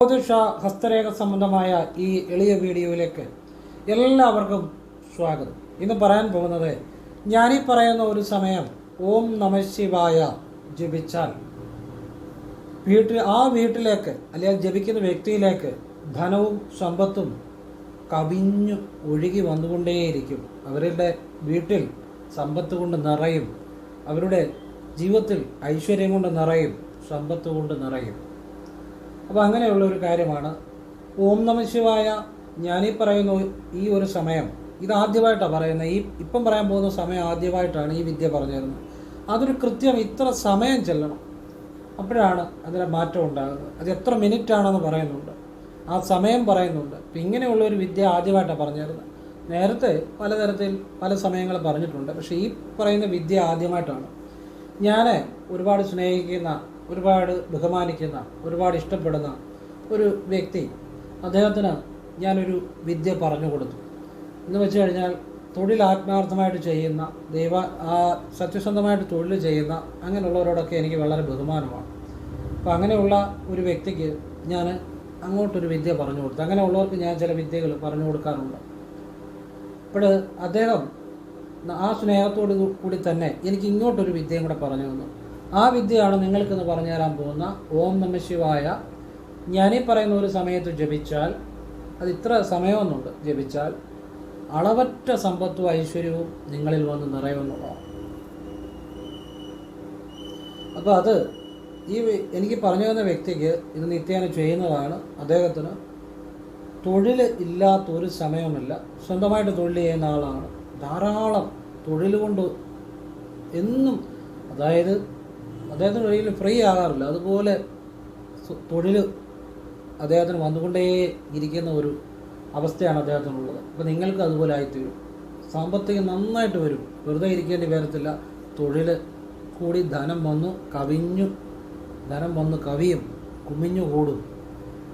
ജ്യോതിഷ ഹസ്തരേഖ സംബന്ധമായ ഈ എളിയ വീഡിയോയിലേക്ക് എല്ലാവർക്കും സ്വാഗതം. ഇന്ന് പറയാൻ പോകുന്നത് ഞാനീ പറയുന്ന ഒരു സമയം ഓം നമ ശിവായ ജപിച്ചാൽ വീട്ടിൽ ആ വീട്ടിലേക്ക് അല്ലെങ്കിൽ ജപിക്കുന്ന വ്യക്തിയിലേക്ക് ധനവും സമ്പത്തും കവിഞ്ഞു ഒഴുകി വന്നുകൊണ്ടേയിരിക്കും. അവരുടെ വീട്ടിൽ സമ്പത്ത് കൊണ്ട് നിറയും. അവരുടെ ജീവിതത്തിൽ ഐശ്വര്യം കൊണ്ട് നിറയും. സമ്പത്ത് കൊണ്ട് നിറയും. അപ്പോൾ അങ്ങനെയുള്ള ഒരു കാര്യമാണ്. ഓം നമ ശിവായ ഞാനീ പറയുന്ന ഈ ഒരു സമയം ഇതാദ്യമായിട്ടാണ് പറയുന്നത്. ഈ ഇപ്പം പറയാൻ പോകുന്ന സമയം ആദ്യമായിട്ടാണ് ഈ വിദ്യ പറഞ്ഞു തരുന്നത് അതൊരു കൃത്യം ഇത്ര സമയം ചെല്ലണം. അപ്പോഴാണ് അതിന് മാറ്റം ഉണ്ടാകുന്നത്. അത് എത്ര മിനിറ്റ് ആണെന്ന് പറയുന്നുണ്ട്. ആ സമയം പറയുന്നുണ്ട്. അപ്പം ഇങ്ങനെയുള്ള ഒരു വിദ്യ ആദ്യമായിട്ടാണ് പറഞ്ഞു തരുന്നത് നേരത്തെ പലതരത്തിൽ പല സമയങ്ങൾ പറഞ്ഞിട്ടുണ്ട്. പക്ഷേ ഈ പറയുന്ന വിദ്യ ആദ്യമായിട്ടാണ്. ഞാൻ ഒരുപാട് സ്നേഹിക്കുന്ന ഒരുപാട് ബഹുമാനിക്കുന്ന ഒരുപാട് ഇഷ്ടപ്പെടുന്ന ഒരു വ്യക്തി അദ്ദേഹത്തിന് ഞാനൊരു വിദ്യ പറഞ്ഞു കൊടുത്തു. എന്ന് വെച്ച് കഴിഞ്ഞാൽ തൊഴിൽ ആത്മാർത്ഥമായിട്ട് ചെയ്യുന്ന ദൈവ സത്യസന്ധമായിട്ട് തൊഴിൽ ചെയ്യുന്ന അങ്ങനെയുള്ളവരോടൊക്കെ എനിക്ക് വളരെ ബഹുമാനമാണ്. അപ്പോൾ അങ്ങനെയുള്ള ഒരു വ്യക്തിക്ക് ഞാൻ അങ്ങോട്ടൊരു വിദ്യ പറഞ്ഞു കൊടുത്തു. അങ്ങനെയുള്ളവർക്ക് ഞാൻ ചില വിദ്യകൾ പറഞ്ഞു കൊടുക്കാറുണ്ട്. അപ്പോൾ അദ്ദേഹം ആ സ്നേഹത്തോടു കൂടി തന്നെ എനിക്ക് ഇങ്ങോട്ടൊരു വിദ്യയും കൂടെ പറഞ്ഞു തന്നു. ആ വിദ്യയാണ് നിങ്ങൾക്കിന്ന് പറഞ്ഞു തരാൻ പോകുന്ന ഓം നമ ശിവായ. ഞാനീ പറയുന്ന ഒരു സമയത്ത് ജപിച്ചാൽ അത് ഇത്ര സമയമൊന്നുണ്ട് ജപിച്ചാൽ അളവറ്റ സമ്പത്തും ഐശ്വര്യവും നിങ്ങളിൽ വന്ന് നിറയുമെന്നുള്ളതാണ്. അപ്പോൾ അത് ഈ എനിക്ക് പറഞ്ഞു തന്ന വ്യക്തിക്ക് ഇത് നിത്യേന ചെയ്യുന്നതാണ്. അദ്ദേഹത്തിന് തൊഴിൽ ഇല്ലാത്ത ഒരു സമയമില്ല. സ്വന്തമായിട്ട് തൊഴിൽ ചെയ്യുന്ന ആളാണ്. ധാരാളം തൊഴിൽ കൊണ്ട് എന്നും അതായത് അദ്ദേഹത്തിന് ഒരിക്കലും ഫ്രീ ആകാറില്ല. അതുപോലെ തൊഴിൽ അദ്ദേഹത്തിന് വന്നുകൊണ്ടേ ഇരിക്കുന്ന ഒരു അവസ്ഥയാണ് അദ്ദേഹത്തിനുള്ളത്. അപ്പോൾ നിങ്ങൾക്ക് അതുപോലെ ആയിത്തീരും. സാമ്പത്തികം നന്നായിട്ട് വരും. വെറുതെ ഇരിക്കേണ്ടി വരത്തില്ല. തൊഴിൽ കൂടി ധനം വന്നു കവിഞ്ഞു ധനം വന്നു കവിയും കുമിഞ്ഞു കൂടും.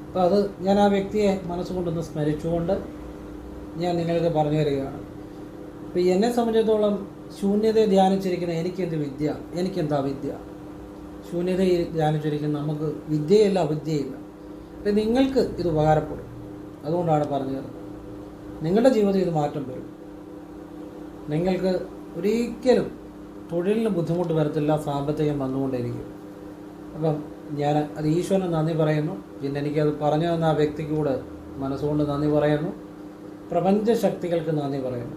അപ്പോൾ അത് ഞാൻ ആ വ്യക്തിയെ മനസ്സുകൊണ്ടൊന്ന് സ്മരിച്ചുകൊണ്ട് ഞാൻ നിങ്ങൾക്ക് പറഞ്ഞു തരികയാണ്. അപ്പോൾ എന്നെ സംബന്ധിച്ചിടത്തോളം ശൂന്യതയെ ധ്യാനിച്ചിരിക്കുന്ന എനിക്കെന്ത് വിദ്യ? എനിക്കെന്താ വിദ്യ? ശൂന്യതയിൽ ധ്യാനിച്ചിരിക്കുന്ന നമുക്ക് വിദ്യയില്ല അവിദ്യയില്ല. അപ്പം നിങ്ങൾക്ക് ഇത് ഉപകാരപ്പെടും. അതുകൊണ്ടാണ് പറഞ്ഞു തരുന്നത് നിങ്ങളുടെ ജീവിതത്തിൽ ഇത് മാറ്റം വരും. നിങ്ങൾക്ക് ഒരിക്കലും തൊഴിലിന് ബുദ്ധിമുട്ട് വരത്തില്ല സാമ്പത്തികം വന്നുകൊണ്ടിരിക്കും അപ്പം ഞാൻ അത് ഈശ്വരന് നന്ദി പറയുന്നു. പിന്നെ എനിക്കത് പറഞ്ഞു തന്ന ആ വ്യക്തിക്കൂട് മനസ്സുകൊണ്ട് നന്ദി പറയുന്നു. പ്രപഞ്ച ശക്തികൾക്ക് നന്ദി പറയുന്നു.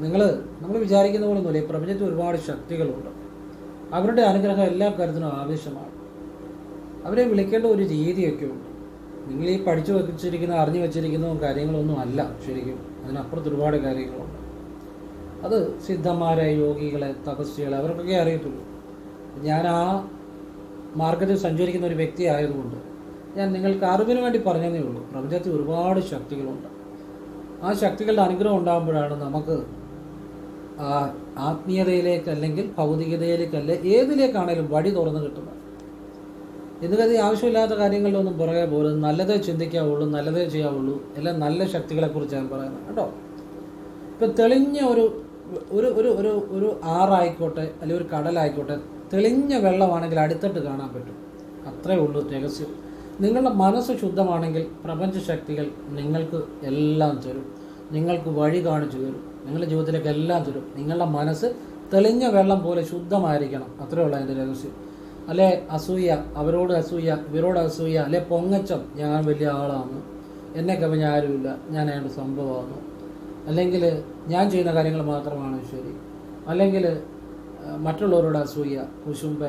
നിങ്ങൾ നമ്മൾ വിചാരിക്കുന്ന പോലെ ഒന്നുമില്ല ഈ പ്രപഞ്ചത്തിൽ ഒരുപാട് ശക്തികളുണ്ട്. അവരുടെ അനുഗ്രഹം എല്ലാ കാര്യത്തിനും ആവശ്യമാണ്. അവരെ വിളിക്കേണ്ട ഒരു രീതിയൊക്കെ ഉണ്ട്. നിങ്ങൾ ഈ പഠിച്ചു വെച്ചിരിക്കുന്ന അറിഞ്ഞു വെച്ചിരിക്കുന്ന കാര്യങ്ങളൊന്നും അല്ല ശരിക്കും. അതിനപ്പുറത്ത് ഒരുപാട് കാര്യങ്ങളുണ്ട്. അത് സിദ്ധന്മാരെ യോഗികളെ തപസ്വികളെ അവർക്കൊക്കെ അറിയത്തുള്ളൂ. ഞാൻ ആ മാർഗത്തിൽ സഞ്ചരിക്കുന്ന ഒരു വ്യക്തി ആയതുകൊണ്ട് ഞാൻ നിങ്ങൾക്ക് അറിവിന് വേണ്ടി പറഞ്ഞതേ ഉള്ളൂ. പ്രപഞ്ചത്തിൽ ഒരുപാട് ശക്തികളുണ്ട്. ആ ശക്തികളുടെ അനുഗ്രഹം ഉണ്ടാകുമ്പോഴാണ് നമുക്ക് ആത്മീയതയിലേക്ക് അല്ലെങ്കിൽ ഭൗതികതയിലേക്കല്ല ഏതിലേക്കാണേലും വഴി തുറന്നു കിട്ടുന്നത്. കരുതി ആവശ്യമില്ലാത്ത കാര്യങ്ങളിലൊന്നും പുറകെ പോലും നല്ലതേ ചിന്തിക്കാവുള്ളൂ നല്ലതേ ചെയ്യാവുള്ളൂ എല്ലാം നല്ല ശക്തികളെക്കുറിച്ചാണ് പറയുന്നത്. കേട്ടോ? ഇപ്പം തെളിഞ്ഞ ഒരു ഒരു ഒരു ഒരു ഒരു ആറായിക്കോട്ടെ അല്ലെങ്കിൽ ഒരു കടലായിക്കോട്ടെ തെളിഞ്ഞ വെള്ളമാണെങ്കിൽ അടുത്തിട്ട് കാണാൻ പറ്റും. അത്രേ ഉള്ളൂ രഹസ്യം. നിങ്ങളുടെ മനസ്സ് ശുദ്ധമാണെങ്കിൽ പ്രപഞ്ച ശക്തികൾ നിങ്ങൾക്ക് എല്ലാം തരും. നിങ്ങൾക്ക് വഴി കാണിച്ചു തരും. നിങ്ങളുടെ ജീവിതത്തിലേക്ക് എല്ലാം തരും. നിങ്ങളുടെ മനസ്സ് തെളിഞ്ഞ വെള്ളം പോലെ ശുദ്ധമായിരിക്കണം. അത്രേ ഉള്ളൂ അതിന്റെ രഹസ്യം. അല്ലെ അസൂയ അവരോട് അസൂയ ഇവരോട് അസൂയ അല്ലെ പൊങ്ങച്ചം ഞാൻ വലിയ ആളാണ്. എന്നെ കവിഞ്ഞ ആരുമില്ല. ഞാൻ അയാളുടെ സംഭവമാണ്. അല്ലെങ്കിൽ ഞാൻ ചെയ്യുന്ന കാര്യങ്ങൾ മാത്രമാണ് ശരി. അല്ലെങ്കിൽ മറ്റുള്ളവരോട് അസൂയ കുശുമ്പ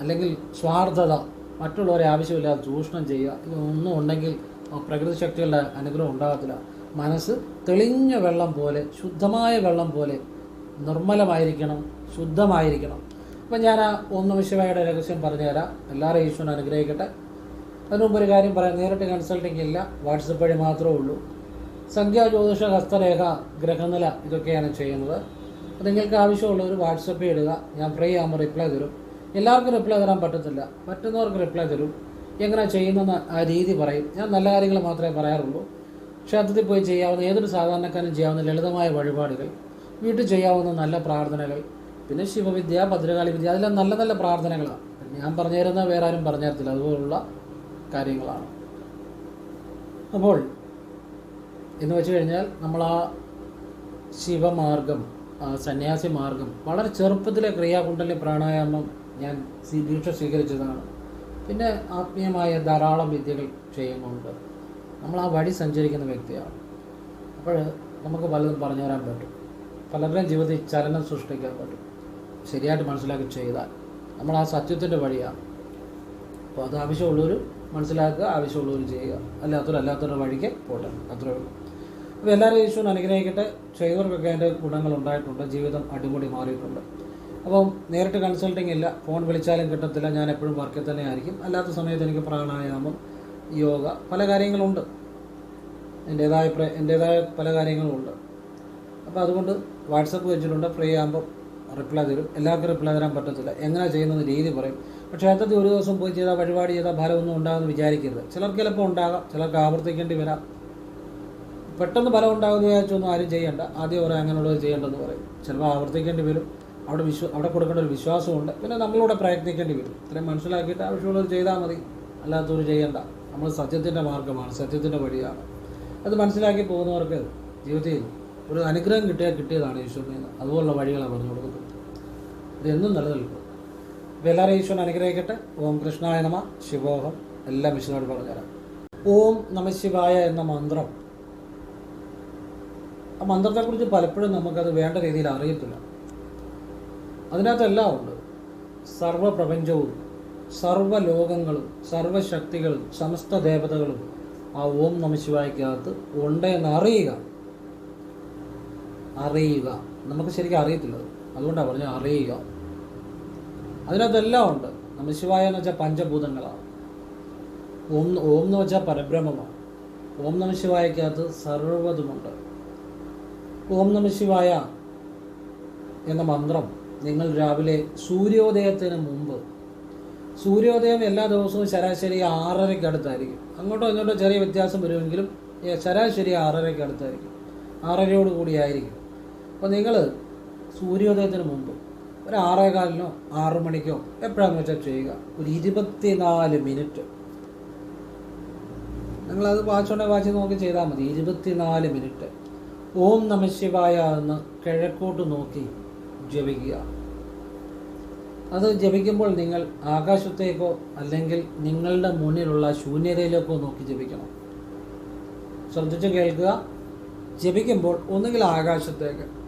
അല്ലെങ്കിൽ സ്വാർത്ഥത മറ്റുള്ളവരെ ആവശ്യമില്ലാതെ ചൂഷണം ചെയ്യുക. ഇതൊന്നും ഉണ്ടെങ്കിൽ പ്രകൃതി ശക്തികളുടെ അനുഗ്രഹം ഉണ്ടാകത്തില്ല. മനസ്സ് തെളിഞ്ഞ വെള്ളം പോലെ ശുദ്ധമായ വെള്ളം പോലെ നിർമ്മലമായിരിക്കണം ശുദ്ധമായിരിക്കണം. അപ്പം ഞാൻ ആ ഒന്ന് വിഷയമായിട്ട് രഹസ്യം പറഞ്ഞുതരാം. എല്ലാവരും ഈശ്വരൻ അനുഗ്രഹിക്കട്ടെ. അതിനുമുമ്പ് ഒരു കാര്യം പറയാം. നേരിട്ട് കൺസൾട്ടിങ് ഇല്ല. വാട്സപ്പ് വഴി മാത്രമേ ഉള്ളൂ. സംഖ്യാ ജ്യോതിഷ ഹസ്തരേഖ ഗ്രഹനില ഇതൊക്കെയാണ് ചെയ്യുന്നത്. അപ്പോൾ നിങ്ങൾക്ക് ആവശ്യമുള്ളവർ വാട്സപ്പ് ഇടുക. ഞാൻ ഫ്രീ ആകുമ്പോൾ റിപ്ലൈ തരും. എല്ലാവർക്കും റിപ്ലൈ തരാൻ പറ്റത്തില്ല. പറ്റുന്നവർക്ക് റിപ്ലൈ തരും. എങ്ങനെ ചെയ്യുന്നെന്ന് ആ രീതി പറയും. ഞാൻ നല്ല കാര്യങ്ങൾ മാത്രമേ പറയാറുള്ളൂ. ക്ഷേത്രത്തിൽ പോയി ചെയ്യാവുന്ന ഏതൊരു സാധാരണക്കാരനും ചെയ്യാവുന്ന ലളിതമായ വഴിപാടുകൾ വീട്ടിൽ ചെയ്യാവുന്ന നല്ല പ്രാർത്ഥനകൾ പിന്നെ ശിവവിദ്യ ഭദ്രകാളി വിദ്യ അതെല്ലാം നല്ല നല്ല പ്രാർത്ഥനകളാണ്. ഞാൻ പറഞ്ഞു തരുന്ന വേറെ ആരും പറഞ്ഞു തരത്തില്ല അതുപോലുള്ള കാര്യങ്ങളാണ്. അപ്പോൾ എന്ന് വെച്ച് കഴിഞ്ഞാൽ നമ്മൾ ആ ശിവമാർഗം സന്യാസി മാർഗം വളരെ ചെറുപ്പത്തിലെ ക്രിയാകുണ്ടലിനി പ്രാണായാമം ഞാൻ ദീക്ഷ സ്വീകരിച്ചതാണ്. പിന്നെ ആത്മീയമായ ധാരാളം വിദ്യകൾ ചെയ്യുന്നുണ്ട്. നമ്മൾ ആ വഴി സഞ്ചരിക്കുന്ന വ്യക്തിയാണ്. അപ്പോൾ നമുക്ക് പലതും പറഞ്ഞു തരാൻ പറ്റും. പലരുടെയും ജീവിതത്തിൽ ചലനം സൃഷ്ടിക്കാൻ പറ്റും. ശരിയായിട്ട് മനസ്സിലാക്കി ചെയ്താൽ നമ്മൾ ആ സത്യത്തിന്റെ വഴിയാണ്. അപ്പോൾ അത് ആവശ്യമുള്ളവർ മനസ്സിലാക്കുക ആവശ്യമുള്ളവർ ചെയ്യുക. അല്ലാത്തവർ അല്ലാത്തവരുടെ വഴിക്ക് പോട്ടെ. അത്രേ ഉള്ളൂ. അപ്പോൾ എല്ലാവരും ഈശ്വരൻ അനുഗ്രഹിക്കട്ടെ. ചെയ്തവർക്കൊക്കെ അതിന്റെ ഗുണങ്ങൾ ഉണ്ടായിട്ടുണ്ട്. ജീവിതം അടിമുടി മാറിയിട്ടുണ്ട്. അപ്പം നേരിട്ട് കൺസൾട്ടിങ് ഇല്ല. ഫോൺ വിളിച്ചാലും കിട്ടത്തില്ല. ഞാൻ എപ്പോഴും വർക്കിൽ തന്നെ ആയിരിക്കും. അല്ലാത്ത സമയത്ത് എനിക്ക് പ്രാണായാമം യോഗ പല കാര്യങ്ങളുണ്ട്. എന്റേതായ എന്റേതായ പല കാര്യങ്ങളുമുണ്ട് അപ്പോൾ അതുകൊണ്ട് വാട്സപ്പ് വെച്ചിട്ടുണ്ട് ഫ്രീ ആകുമ്പോൾ റിപ്ലൈ തരും. എല്ലാവർക്കും റിപ്ലൈ തരാൻ പറ്റത്തില്ല. എങ്ങനെ ചെയ്യുന്നത് രീതി പറയും. ക്ഷേത്രത്തിൽ ഒരു ദിവസം പോയി ചെയ്താൽ വഴിപാട് ചെയ്താൽ ഫലമൊന്നും ഉണ്ടാകുമെന്ന് വിചാരിക്കരുത്. ചിലർക്ക് ചിലപ്പോൾ ഉണ്ടാകാം ചിലർക്ക് ആവർത്തിക്കേണ്ടി വരാം. പെട്ടെന്ന് ഫലം ഉണ്ടാകുമെന്ന് വിചാരിച്ചൊന്നും ആരും ചെയ്യേണ്ട. ആദ്യം പറയാം അങ്ങനെയുള്ളത് ചെയ്യേണ്ടെന്ന് പറയും. ചിലപ്പോൾ ആവർത്തിക്കേണ്ടി വരും. അവിടെ വിശ്വ അവിടെ കൊടുക്കേണ്ട ഒരു വിശ്വാസമുണ്ട്. പിന്നെ നമ്മളിവിടെ പ്രയത്നിക്കേണ്ടി വരും. ഇത്രയും മനസ്സിലാക്കിയിട്ട് ആവശ്യമുള്ളത് ചെയ്താൽ മതി. അല്ലാത്തവർ ചെയ്യണ്ട. നമ്മൾ സത്യത്തിന്റെ മാർഗമാണ് സത്യത്തിന്റെ വഴിയാണ്. അത് മനസ്സിലാക്കി പോകുന്നവർക്ക് ജീവിതത്തിൽ ഒരു അനുഗ്രഹം കിട്ടിയാൽ കിട്ടിയതാണ് ഈശ്വരനിൽ നിന്ന്. അതുപോലുള്ള വഴികളാണ് പറഞ്ഞു കൊടുക്കുന്നത്. ഇതെന്നും നിലനിൽക്കും. അപ്പോൾ എല്ലാവരും ഈശ്വരൻ അനുഗ്രഹിക്കട്ടെ. ഓം കൃഷ്ണായ നമ. ശിവോഹം. എല്ലാം വിശദമായിട്ട് പറഞ്ഞുതരാം. ഓം നമ ശിവായ എന്ന മന്ത്രം. ആ മന്ത്രത്തെക്കുറിച്ച് പലപ്പോഴും നമുക്കത് വേണ്ട രീതിയിൽ അറിയത്തില്ല. അതിനകത്തെല്ലാം ഉണ്ട്. സർവപ്രപഞ്ചവും സർവലോകങ്ങളും സർവശക്തികളും സമസ്ത ദേവതകളും ആ ഓം നമ ഉണ്ട് എന്ന് അറിയുക. അറിയുക. നമുക്ക് ശരിക്കും അറിയത്തില്ല അതുകൊണ്ടാണ് പറഞ്ഞു അറിയുക. അതിനകത്തെല്ലാം ഉണ്ട്. നമശിവായ എന്ന് വെച്ചാൽ പഞ്ചഭൂതങ്ങളാണ് ഓം ഓം എന്ന് വെച്ചാൽ പരബ്രഹ്മമാണ് ഓം നമശിവായ്ക്കകത്ത് സർവതുമുണ്ട് ഓം നമശിവായ എന്ന മന്ത്രം നിങ്ങൾ രാവിലെ സൂര്യോദയത്തിന് മുമ്പ് സൂര്യോദയം എല്ലാ ദിവസവും ശരാശരി ആറരയ്ക്ക് അടുത്തായിരിക്കും. അങ്ങോട്ടോ ഇങ്ങോട്ടോ ചെറിയ വ്യത്യാസം വരുമെങ്കിലും ശരാശരി ആറരയ്ക്ക് അടുത്തായിരിക്കും. ആറരയോട് കൂടിയായിരിക്കും അപ്പോൾ നിങ്ങൾ സൂര്യോദയത്തിന് മുമ്പ് ഒരു ആറേകാലിനോ ആറു മണിക്കോ എപ്പോഴാണെന്ന് വെച്ചാൽ ചെയ്യുക? ഒരു ഇരുപത്തിനാല് മിനിറ്റ്. നിങ്ങളത് വാച്ചോണ്ടെ വാച്ച് നോക്കി ചെയ്താൽ മതി. ഇരുപത്തിനാല് മിനിറ്റ്. ഓം നമ ശിവായ എന്ന് കിഴക്കോട്ട് നോക്കി ജപിക്കുക. അത് ജപിക്കുമ്പോൾ നിങ്ങൾ ആകാശത്തേക്കോ അല്ലെങ്കിൽ നിങ്ങളുടെ മുന്നിലുള്ള ശൂന്യതയിലേക്കോ നോക്കി ജപിക്കണം. ശ്രദ്ധിച്ച് കേൾക്കുക. ജപിക്കുമ്പോൾ ഒന്നുകിൽ ആകാശത്തേക്ക്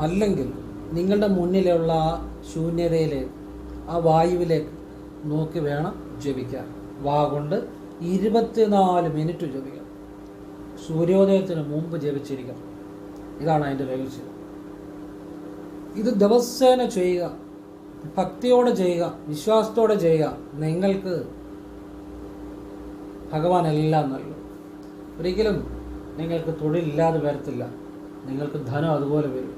അല്ലെങ്കിൽ നിങ്ങളുടെ മുന്നിലുള്ള ശൂന്യതയിലേക്ക് ആ വായുവിലേക്ക് നോക്കി വേണം ജപിക്കാൻ. വാ കൊണ്ട് ഇരുപത്തിനാല് മിനിറ്റ് ജപിക്കണം. സൂര്യോദയത്തിന് മുമ്പ് ജപിച്ചിരിക്കണം. ഇതാണ് അതിന്റെ രഹസ്യം. ഇത് ദിവസേന ചെയ്യുക. ഭക്തിയോടെ ചെയ്യുക വിശ്വാസത്തോടെ ചെയ്യുക നിങ്ങൾക്ക് ഭഗവാൻ എല്ലാം നൽകും ഒരിക്കലും നിങ്ങൾക്ക് തൊഴിലില്ലാതെ വരത്തില്ല. നിങ്ങൾക്ക് ധനം അതുപോലെ വരും.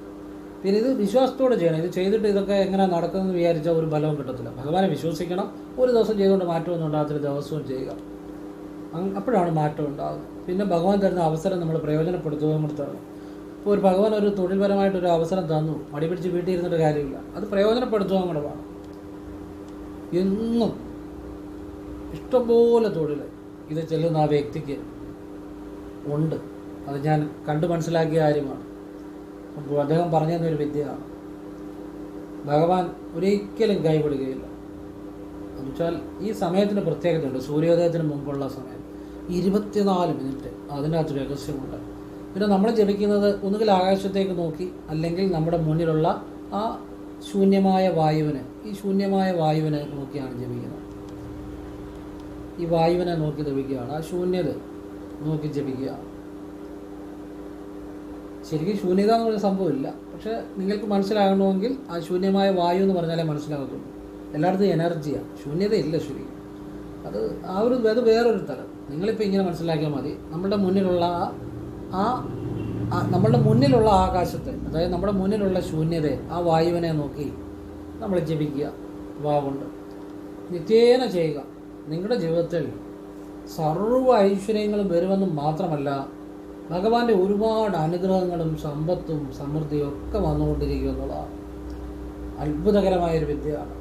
പിന്നെ ഇത് വിശ്വാസത്തോടെ ചെയ്യണം. ഇത് ചെയ്തിട്ട് ഇതൊക്കെ എങ്ങനെ നടക്കുമെന്ന് വിചാരിച്ചാൽ ഒരു ബലവും കിട്ടത്തില്ല. ഭഗവാനെ വിശ്വസിക്കണം. ഒരു ദിവസം ചെയ്തുകൊണ്ട് മാറ്റമൊന്നും ഉണ്ടാകത്തില്ല. ദിവസവും ചെയ്യുക. അപ്പോഴാണ് മാറ്റം ഉണ്ടാകുന്നത് പിന്നെ ഭഗവാൻ തരുന്ന അവസരം നമ്മൾ പ്രയോജനപ്പെടുത്തുകയും നമ്മൾ തരണം ഇപ്പോൾ ഒരു ഭഗവാൻ ഒരു തൊഴിൽപരമായിട്ട് ഒരു അവസരം തന്നു. മടി പിടിച്ച് വീട്ടിൽ കാര്യമില്ല. അത് പ്രയോജനപ്പെടുത്തുക നമ്മുടെ വേണം എന്നും ഇഷ്ടംപോലെ തൊഴിൽ ഇത് ചെല്ലുന്ന ആ വ്യക്തിക്ക് ഉണ്ട്. അത് ഞാൻ കണ്ടു മനസ്സിലാക്കിയ കാര്യമാണ്. അപ്പോൾ അദ്ദേഹം പറഞ്ഞു തന്നൊരു വിദ്യയാണ് ഭഗവാൻ ഒരിക്കലും കൈവിടുകയില്ല എന്നുവെച്ചാൽ ഈ സമയത്തിന് പ്രത്യേകതയുണ്ട്. സൂര്യോദയത്തിന് മുമ്പുള്ള സമയം. ഇരുപത്തിനാല് മിനിറ്റ്. അതിനകത്ത് രഹസ്യമുണ്ട്. പിന്നെ നമ്മൾ ജപിക്കുന്നത് ഒന്നുകിൽ ആകാശത്തേക്ക് നോക്കി അല്ലെങ്കിൽ നമ്മുടെ മുന്നിലുള്ള ആ ശൂന്യമായ വായുവിനെ ഈ ശൂന്യമായ വായുവിനെ നോക്കിയാണ് ജപിക്കുന്നത്. ഈ വായുവിനെ നോക്കി ജപിക്കുകയാണ്. ആ ശൂന്യത നോക്കി ജപിക്കുക. ശരിക്കും ശൂന്യത എന്ന് പറഞ്ഞ സംഭവമില്ല പക്ഷെ നിങ്ങൾക്ക് മനസ്സിലാകണമെങ്കിൽ ആ ശൂന്യമായ വായു എന്ന് പറഞ്ഞാലേ മനസ്സിലാകത്തുള്ളൂ. എല്ലായിടത്തും എനർജിയാണ് ശൂന്യതയില്ല ശരിക്കും. അത് ആ ഒരു അത് വേറൊരു തലം നിങ്ങളിപ്പോൾ ഇങ്ങനെ മനസ്സിലാക്കിയാൽ മതി. നമ്മുടെ മുന്നിലുള്ള ആ- ആ നമ്മളുടെ മുന്നിലുള്ള ആകാശത്തെ അതായത് നമ്മുടെ മുന്നിലുള്ള ശൂന്യതയെ ആ വായുവിനെ നോക്കി നമ്മൾ ജപിക്കുക വാവുണ്ട്. നിത്യേന ചെയ്യുക. നിങ്ങളുടെ ജീവിതത്തിൽ സർവ ഐശ്വര്യങ്ങളും വരുമെന്ന് മാത്രമല്ല ഭഗവാന്റെ ഒരുപാട് അനുഗ്രഹങ്ങളും സമ്പത്തും സമൃദ്ധിയും ഒക്കെ വന്നുകൊണ്ടിരിക്കും എന്നുള്ളതാണ്. അത്ഭുതകരമായൊരു വിദ്യയാണ്.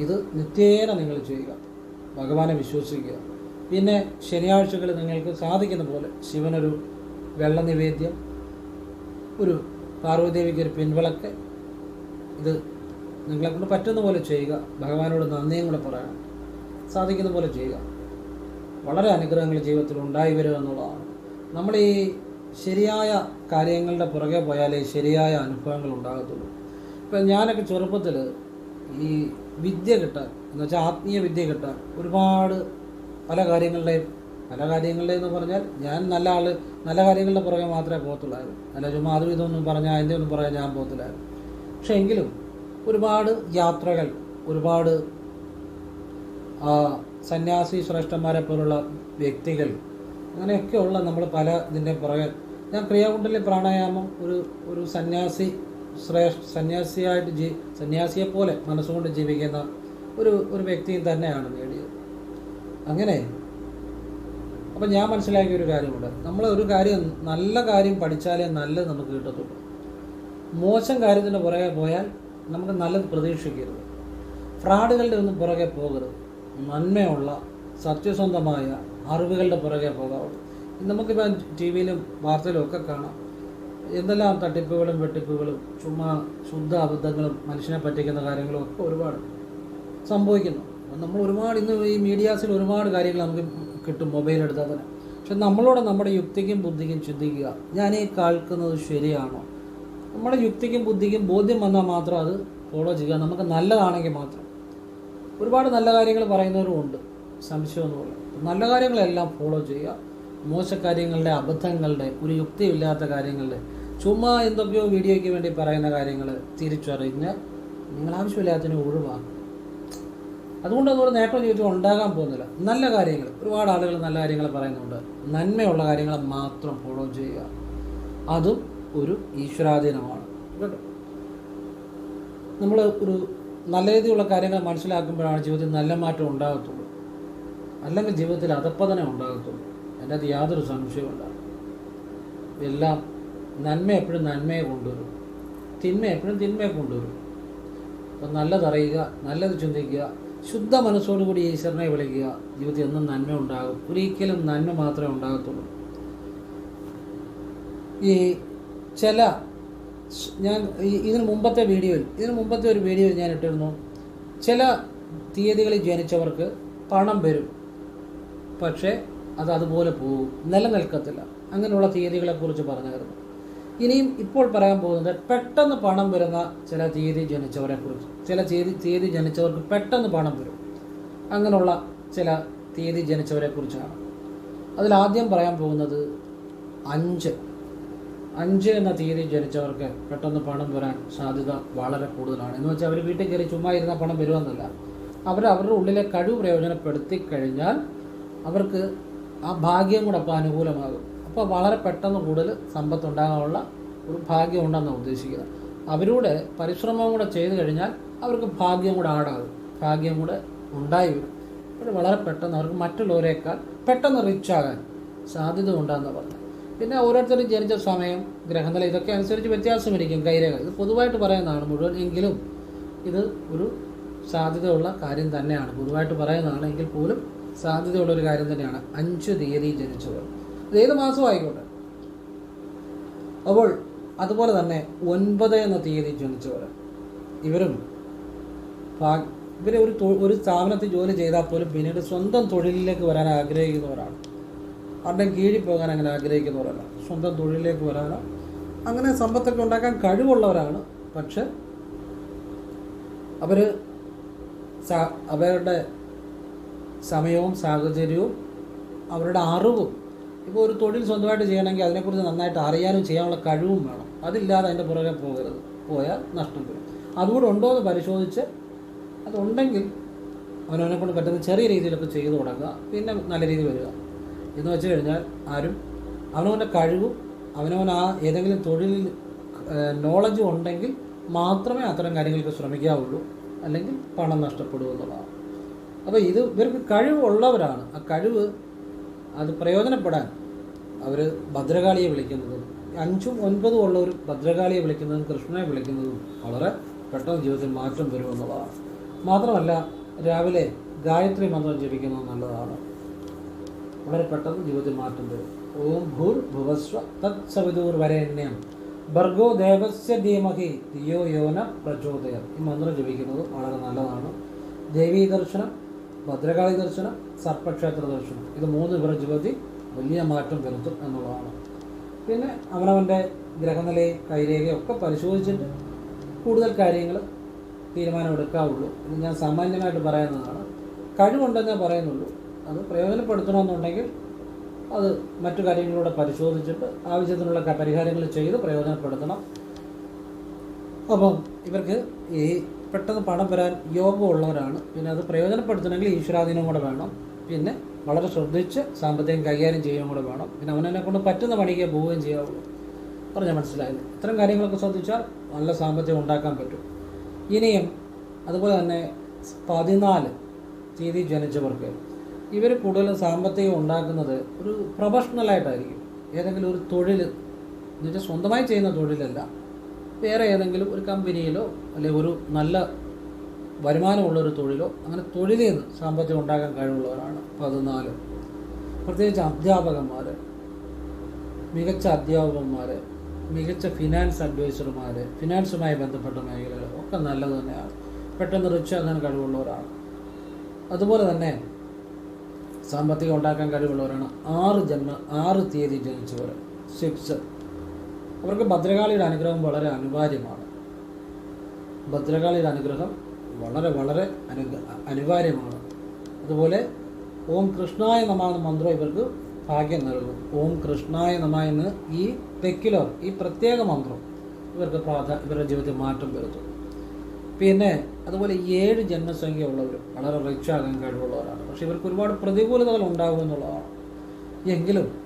ഇത് നിത്യേന നിങ്ങൾ ചെയ്യുക. ഭഗവാനെ വിശ്വസിക്കുക. പിന്നെ ശനിയാഴ്ചകളിൽ നിങ്ങൾക്ക് സാധിക്കുന്ന പോലെ ശിവനൊരു വെള്ള നിവേദ്യം ഒരു പാർവതിദേവിക്ക് ഒരു പിൻവിളക്ക്. ഇത് നിങ്ങളെ കൊണ്ട് പറ്റുന്ന പോലെ ചെയ്യുക. ഭഗവാനോട് നന്ദിയും കൂടെ പറയണം സാധിക്കുന്ന പോലെ ചെയ്യുക. വളരെ അനുഗ്രഹങ്ങൾ ജീവിതത്തിൽ ഉണ്ടായി വരിക എന്നുള്ളതാണ്. നമ്മൾ ഈ ശരിയായ കാര്യങ്ങളുടെ പുറകെ പോയാലേ ശരിയായ അനുഭവങ്ങൾ ഉണ്ടാകത്തുള്ളൂ. ഇപ്പം ഞാനൊക്കെ ചെറുപ്പത്തിൽ ഈ വിദ്യ കിട്ടാൻ എന്ന് വെച്ചാൽ ആത്മീയ വിദ്യ കിട്ടാൻ ഒരുപാട് പല കാര്യങ്ങളുടെയും പല കാര്യങ്ങളുടെ എന്ന് പറഞ്ഞാൽ ഞാൻ നല്ല ആൾ നല്ല കാര്യങ്ങളുടെ പുറകെ മാത്രമേ പോകത്തുള്ളായിരുന്നു. അല്ല ചുമ്മാ അതും ഇതൊന്നും പറഞ്ഞാൽ അതിന്റെ ഒന്നും പറയാൻ ഞാൻ പോകത്തില്ലായിരുന്നു. പക്ഷേ എങ്കിലും ഒരുപാട് യാത്രകൾ ഒരുപാട് സന്യാസി ശ്രേഷ്ഠന്മാരെ പോലുള്ള വ്യക്തികൾ അങ്ങനെയൊക്കെയുള്ള നമ്മൾ പല ഇതിന്റെ പുറകെ. ഞാൻ ക്രിയാകുണ്ടലി പ്രാണായാമം ഒരു ഒരു സന്യാസി ശ്രേഷ്ഠ സന്യാസിയായിട്ട് ജീ സന്യാസിയെപ്പോലെ മനസ്സുകൊണ്ട് ജീവിക്കുന്ന ഒരു ഒരു വ്യക്തിയും തന്നെയാണ് നേടിയത്. അങ്ങനെ. അപ്പം ഞാൻ മനസ്സിലാക്കിയ ഒരു കാര്യമുണ്ട് നമ്മൾ ഒരു കാര്യം നല്ല കാര്യം പഠിച്ചാലേ നല്ലത് നമുക്ക് കിട്ടത്തുള്ളൂ. മോശം കാര്യത്തിന്റെ പുറകെ പോയാൽ നമുക്ക് നല്ലത് പ്രതീക്ഷിക്കരുത്. ഫ്രാഡുകളുടെ ഒന്നും പുറകെ പോകരുത്. നന്മയുള്ള സത്യസന്ധമായ അറിവുകളുടെ പുറകെ പോകാവുള്ളൂ. നമുക്കിപ്പോൾ ടി വിയിലും വാർത്തയിലും ഒക്കെ കാണാം. എന്തെല്ലാം തട്ടിപ്പുകളും വെട്ടിപ്പുകളും ചുമ്മാ ശുദ്ധ അബദ്ധങ്ങളും മനുഷ്യനെ പറ്റിക്കുന്ന കാര്യങ്ങളും ഒക്കെ ഒരുപാട് സംഭവിക്കുന്നു. അപ്പം നമ്മൾ ഒരുപാട് ഇന്ന് ഈ മീഡിയാസിൽ ഒരുപാട് കാര്യങ്ങൾ നമുക്ക് കിട്ടും മൊബൈൽ എടുത്താൽ തന്നെ. പക്ഷെ നമ്മളോട് നമ്മുടെ യുക്തിക്കും ബുദ്ധിക്കും ചിന്തിക്കുക ഞാൻ ഈ കേൾക്കുന്നത് ശരിയാണോ? നമ്മുടെ യുക്തിക്കും ബുദ്ധിക്കും ബോധ്യം വന്നാൽ മാത്രം അത് ഫോളോ ചെയ്യുക. നമുക്ക് നല്ലതാണെങ്കിൽ മാത്രം. ഒരുപാട് നല്ല കാര്യങ്ങൾ പറയുന്നവരും ഉണ്ട്. സംശയമൊന്നുമില്ല നല്ല കാര്യങ്ങളെല്ലാം ഫോളോ ചെയ്യുക. മോശക്കാര്യങ്ങളുടെ അബദ്ധങ്ങളുടെ ഒരു യുക്തിയില്ലാത്ത കാര്യങ്ങളുടെ ചുമ്മാ എന്തൊക്കെയോ വീഡിയോയ്ക്ക് വേണ്ടി പറയുന്ന കാര്യങ്ങൾ തിരിച്ചറിഞ്ഞ് നിങ്ങൾ ആവശ്യമില്ലാത്തതിന് ഒഴിവാക്കുക. അതുകൊണ്ട് അതുപോലെ നേട്ടം ജീവിതത്തിൽ ഉണ്ടാകാൻ പോകുന്നില്ല. നല്ല കാര്യങ്ങൾ. ഒരുപാട് ആളുകൾ നല്ല കാര്യങ്ങൾ പറയുന്നുണ്ട്. നന്മയുള്ള കാര്യങ്ങൾ മാത്രം ഫോളോ ചെയ്യുക. അതും ഒരു ഈശ്വരാധീനമാണ്. കേട്ടോ? നമ്മൾ ഒരു നല്ല രീതിയിലുള്ള കാര്യങ്ങൾ മനസ്സിലാക്കുമ്പോഴാണ് ജീവിതത്തിൽ നല്ല മാറ്റം ഉണ്ടാകത്തുള്ളൂ. അല്ലെങ്കിൽ ജീവിതത്തിൽ അധപ്പതനം ഉണ്ടാകത്തുള്ളൂ. എന്റെ അത് യാതൊരു സംശയവുമില്ല എല്ലാം നന്മ എപ്പോഴും നന്മയെ കൊണ്ടുവരും. തിന്മ എപ്പോഴും തിന്മയെ കൊണ്ടുവരും. അപ്പം നല്ലതറിയുക നല്ലത് ചിന്തിക്കുക ശുദ്ധ മനസ്സോടുകൂടി ഈശ്വരനെ വിളിക്കുക. ജീവിതത്തിൽ എന്നും നന്മ ഉണ്ടാകും. ഒരിക്കലും നന്മ മാത്രമേ ഉണ്ടാകത്തുള്ളൂ. ഈ ചില ഞാൻ ഇതിന് മുമ്പത്തെ വീഡിയോയിൽ ഇതിന് മുമ്പത്തെ ഒരു വീഡിയോയിൽ ഞാൻ ഇട്ടിരുന്നു. ചില തീയതികളിൽ ജനിച്ചവർക്ക് പണം വരും. പക്ഷേ അത് അതുപോലെ പോകും. നിലനിൽക്കത്തില്ല. അങ്ങനെയുള്ള തീയതികളെക്കുറിച്ച് പറഞ്ഞായിരുന്നു. ഇനിയും ഇപ്പോൾ പറയാൻ പോകുന്നത് പെട്ടെന്ന് പണം വരുന്ന ചില തീയതി ജനിച്ചവരെ കുറിച്ച്. ചില തീയതി തീയതി ജനിച്ചവർക്ക് പെട്ടെന്ന് പണം വരും. അങ്ങനെയുള്ള ചില തീയതി ജനിച്ചവരെ കുറിച്ചാണ്. അതിലാദ്യം പറയാൻ പോകുന്നത് അഞ്ച്. അഞ്ച് എന്ന തീയതി ജനിച്ചവർക്ക് പെട്ടെന്ന് പണം വരാൻ സാധ്യത വളരെ കൂടുതലാണ്. എന്ന് വെച്ചാൽ അവർ വീട്ടിൽ കയറി ചുമ്മാ ഇരുന്ന പണം വരുമെന്നല്ല. അവർ അവരുടെ ഉള്ളിലെ കഴിവ് പ്രയോജനപ്പെടുത്തി കഴിഞ്ഞാൽ അവർക്ക് ആ ഭാഗ്യം കൂടെ അപ്പോൾ അനുകൂലമാകും. അപ്പോൾ വളരെ പെട്ടെന്ന് കൂടുതൽ സമ്പത്ത് ഉണ്ടാകാനുള്ള ഒരു ഭാഗ്യം ഉണ്ടെന്നാണ് ഉദ്ദേശിക്കുന്നത്. അവരുടെ പരിശ്രമം കൂടെ ചെയ്തു കഴിഞ്ഞാൽ അവർക്ക് ഭാഗ്യം കൂടെ ആടാകും ഭാഗ്യം കൂടെ ഉണ്ടായി വരും വളരെ പെട്ടെന്ന് അവർക്ക് മറ്റുള്ളവരെക്കാൾ പെട്ടെന്ന് റിച്ച് ആകാൻ സാധ്യത ഉണ്ടെന്ന് പറഞ്ഞു പിന്നെ ഓരോരുത്തരും ജനിച്ച സമയം ഗ്രഹനില ഇതൊക്കെ അനുസരിച്ച് വ്യത്യാസമിരിക്കും കൈരേഖ. ഇത് പൊതുവായിട്ട് പറയുന്നതാണ് മുഴുവൻ എങ്കിലും ഇത് ഒരു സാധ്യതയുള്ള കാര്യം തന്നെയാണ്. പൊതുവായിട്ട് പറയുന്നതാണ് എങ്കിൽ പോലും സാധ്യതയുള്ള ഒരു കാര്യം തന്നെയാണ്. അഞ്ച് തീയതി ജനിച്ചവർ. ഇത് ഏത് മാസവും ആയിക്കോട്ടെ അപ്പോൾ അതുപോലെ തന്നെ ഒൻപത് എന്ന തീയതി ജനിച്ചവർ ഇവരും ഇവരെ ഒരു ഒരു സ്ഥാപനത്തിൽ ജോലി ചെയ്താൽ പോലും പിന്നീട് സ്വന്തം തൊഴിലിലേക്ക് വരാൻ ആഗ്രഹിക്കുന്നവരാണ്. ആരുടെയും കീഴിൽ പോകാൻ അങ്ങനെ ആഗ്രഹിക്കുന്നവരല്ല. സ്വന്തം തൊഴിലിലേക്ക് വരാനോ അങ്ങനെ സമ്പത്തൊക്കെ ഉണ്ടാക്കാൻ കഴിവുള്ളവരാണ്. പക്ഷെ അവർ അവരുടെ സമയവും സാഹചര്യവും അവരുടെ അറിവും ഇപ്പോൾ ഒരു തൊഴിൽ സ്വന്തമായിട്ട് ചെയ്യണമെങ്കിൽ അതിനെക്കുറിച്ച് നന്നായിട്ട് അറിയാനും ചെയ്യാനുള്ള കഴിവും വേണം. അതില്ലാതെ അതിന്റെ പുറകെ പോകരുത്. പോയാൽ നഷ്ടം വരും. അതുകൂടെ ഉണ്ടോ എന്ന് പരിശോധിച്ച് അതുണ്ടെങ്കിൽ അവനവനെ കൊണ്ട് പറ്റുന്ന ചെറിയ രീതിയിലൊക്കെ ചെയ്തു തുടങ്ങുക പിന്നെ നല്ല രീതിയിൽ വരിക. എന്ന് വെച്ച് കഴിഞ്ഞാൽ ആരും അവനവന്റെ കഴിവും അവനവൻ ആ ഏതെങ്കിലും തൊഴിലിൽ നോളജ് ഉണ്ടെങ്കിൽ മാത്രമേ അത്തരം കാര്യങ്ങൾക്ക് ശ്രമിക്കാവുള്ളൂ. അല്ലെങ്കിൽ പണം നഷ്ടപ്പെടുമെന്നുള്ളതാണ് അപ്പോൾ ഇത് ഇവർക്ക് കഴിവുള്ളവരാണ്. ആ കഴിവ് അത് പ്രയോജനപ്പെടാൻ അവർ ഭദ്രകാളിയെ വിളിക്കുന്നതും അഞ്ചും ഒൻപതും ഉള്ള ഒരു ഭദ്രകാളിയെ വിളിക്കുന്നതും കൃഷ്ണനെ വിളിക്കുന്നതും വളരെ പെട്ടെന്ന് ജീവിതത്തിൽ മാറ്റം വരുമെന്നുള്ളതാണ് മാത്രമല്ല രാവിലെ ഗായത്രി മന്ത്രം ജപിക്കുന്നത് നല്ലതാണ്. വളരെ പെട്ടെന്ന് ജീവിതത്തിൽ മാറ്റം വരും. ഓം ഭൂർ ഭുവസ്വ തത് സവിദൂർ വരേണ്യം ഭർഗോ ദേവസ്യ ധീമഹി തിയോ യോന പ്രചോദയം. ഈ മന്ത്രം ജപിക്കുന്നത് വളരെ നല്ലതാണ്. ദേവീ ദർശനം ഭദ്രകാളി ദർശനം സർപ്പക്ഷേത്ര ദർശനം. ഇത് മൂന്ന് ഇവരുടെ ജീവിതത്തിൽ വലിയ മാറ്റം വരുത്തും എന്നുള്ളതാണ്. പിന്നെ അവനവന്റെ ഗ്രഹനിലയും കൈരേഖയും ഒക്കെ പരിശോധിച്ചിട്ട് കൂടുതൽ കാര്യങ്ങൾ തീരുമാനമെടുക്കാവുള്ളൂ ഇത് ഞാൻ സാമാന്യമായിട്ട് പറയുന്നതാണ്. കഴിവുണ്ടെന്നേ പറയുന്നുള്ളൂ. അത് പ്രയോജനപ്പെടുത്തണമെന്നുണ്ടെങ്കിൽ അത് മറ്റു കാര്യങ്ങളിലൂടെ പരിശോധിച്ചിട്ട് ആവശ്യത്തിനുള്ള പരിഹാരങ്ങൾ ചെയ്ത് പ്രയോജനപ്പെടുത്തണം. അപ്പം ഇവർക്ക് ഈ പെട്ടെന്ന് പണം വരാൻ യോഗമുള്ളവരാണ്. പിന്നെ അത് പ്രയോജനപ്പെടുത്തണമെങ്കിൽ ഈശ്വരാധീനം കൂടെ വേണം. പിന്നെ വളരെ ശ്രദ്ധിച്ച് സാമ്പത്തികം കൈകാര്യം ചെയ്യുകയും കൂടെ വേണം. പിന്നെ അവനെ കൊണ്ട് പറ്റുന്ന പണിക്ക് പോവുകയും ചെയ്യാവുള്ളൂ. പറഞ്ഞാൽ മനസ്സിലായത്. ഇത്തരം കാര്യങ്ങളൊക്കെ ശ്രദ്ധിച്ചാൽ നല്ല സാമ്പത്തികം ഉണ്ടാക്കാൻ പറ്റും. ഇനിയും അതുപോലെ തന്നെ പതിനാല് തീയതി ജനിച്ചവർക്ക് ഇവർ കൂടുതലും സാമ്പത്തികം ഉണ്ടാക്കുന്നത് ഒരു പ്രൊഫഷണലായിട്ടായിരിക്കും. ഏതെങ്കിലും ഒരു തൊഴിൽ എന്നുവെച്ചാൽ സ്വന്തമായി ചെയ്യുന്ന തൊഴിലല്ല. വേറെ ഏതെങ്കിലും ഒരു കമ്പനിയിലോ അല്ലെങ്കിൽ ഒരു നല്ല വരുമാനമുള്ള ഒരു തൊഴിലോ അങ്ങനെ തൊഴിലിൽ നിന്ന് സാമ്പത്തികം ഉണ്ടാക്കാൻ കഴിവുള്ളവരാണ് പതിനാല്. പ്രത്യേകിച്ച് അധ്യാപകന്മാർ മികച്ച അധ്യാപകന്മാർ മികച്ച ഫിനാൻസ് അഡ്വൈസർമാർ ഫിനാൻസുമായി ബന്ധപ്പെട്ട മേഖലകൾ ഒക്കെ നല്ലത് തന്നെയാണ്. പെട്ടെന്ന് റിച്ച് ആകാൻ കഴിവുള്ളവരാണ്. അതുപോലെ തന്നെ സാമ്പത്തികം ഉണ്ടാക്കാൻ കഴിവുള്ളവരാണ് ആറ് ജന്മ ആറ് തീയതി ജനിച്ചവർ സിക്സ് അവർക്ക് ഭദ്രകാളിയുടെ അനുഗ്രഹം വളരെ അനിവാര്യമാണ്. ഭദ്രകാളിയുടെ അനുഗ്രഹം വളരെ വളരെ അനു അനിവാര്യമാണ്. അതുപോലെ ഓം കൃഷ്ണായ നമ എന്ന മന്ത്രം ഇവർക്ക് ഭാഗ്യം നൽകും ഓം കൃഷ്ണായ നമ എന്ന് ഈ പെക്കുലർ ഈ പ്രത്യേക മന്ത്രം ഇവർക്ക് പ്രാധാ ഇവരുടെ ജീവിതത്തിൽ മാറ്റം വരുത്തും. പിന്നെ അതുപോലെ ഏഴ് ജന്മസംഖ്യ ഉള്ളവർ വളരെ റിച്ച് ആകാൻ കഴിവുള്ളവരാണ്. പക്ഷെ ഇവർക്ക് ഒരുപാട് പ്രതികൂലതകൾ ഉണ്ടാകുമെന്നുള്ളതാണ് എങ്കിലും